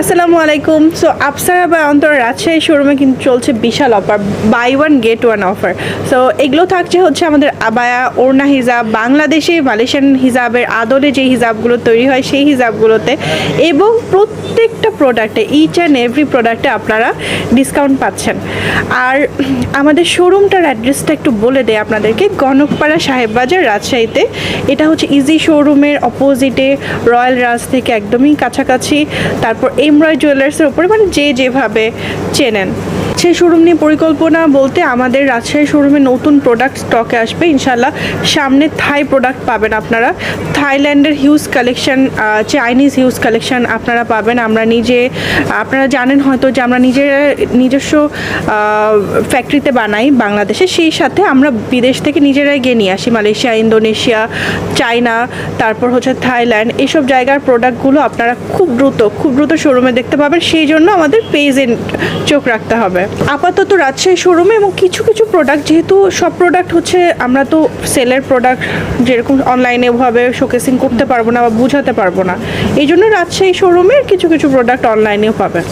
আসসালামু আলাইকুম। সো আপসারা বা অন্তর রাজশাহী শোরুমে কিন্তু চলছে বিশাল offer buy one get one offer so এগুলো থাকছে হচ্ছে আমাদের আবায়া, ওড়না হিজাব, বাংলাদেশে মালয়েশিয়ান হিজাবের আদলে যে হিজাবগুলো তৈরি হয় সেই হিজাবগুলোতে এবং প্রত্যেকটা প্রোডাক্টে ইচ অ্যান্ড এভরি প্রোডাক্টে আপনারা ডিসকাউন্ট পাচ্ছেন। আর আমাদের শোরুমটার অ্যাড্রেসটা একটু বলে দেয় আপনাদেরকে। গণকপাড়া সাহেববাজার রাজশাহীতে। এটা হচ্ছে ইজি শোরুমের অপোজিটে রয়্যাল রাজ থেকে একদমই কাছাকাছি। তারপর এমরয় জুয়েলার্সের উপরে মানে যে যেভাবে চেনেন। সেই শোরুম নিয়ে পরিকল্পনা বলতে আমাদের রাজশাহী শোরুমে নতুন প্রোডাক্ট স্টকে আসবে। ইনশাল্লাহ সামনে থাই প্রোডাক্ট পাবেন আপনারা। থাইল্যান্ডের huge collection Chinese huge collection আপনারা পাবেন। আমরা নিজে, আপনারা জানেন হয়তো যে আমরা নিজের, নিজস্ব ফ্যাক্টরিতে বানাই বাংলাদেশে। সেই সাথে আমরা বিদেশ থেকে নিজেরাই গিয়ে নিয়ে আসি। মালয়েশিয়া, ইন্দোনেশিয়া, চায়না, তারপর হচ্ছে থাইল্যান্ড এসব জায়গার প্রোডাক্টগুলো আপনারা খুব দ্রুত খুব দ্রুত শোরুমে দেখতে পাবেন। সেই জন্য আমাদের পেজে চোখ রাখতে হবে। আপাতত রাজশাহী শোরুমে এবং কিছু কিছু প্রোডাক্ট যেহেতু সব প্রোডাক্ট হচ্ছে আমরা তো সেলের প্রোডাক্ট যেরকম অনলাইনে ভাবে শোকেসিং করতে পারব না বা বোঝাতে পারব না। এই জন্য রাজশাহী শোরুমের কিছু কিছু প্রোডাক্ট অনলাইনেও পাবেন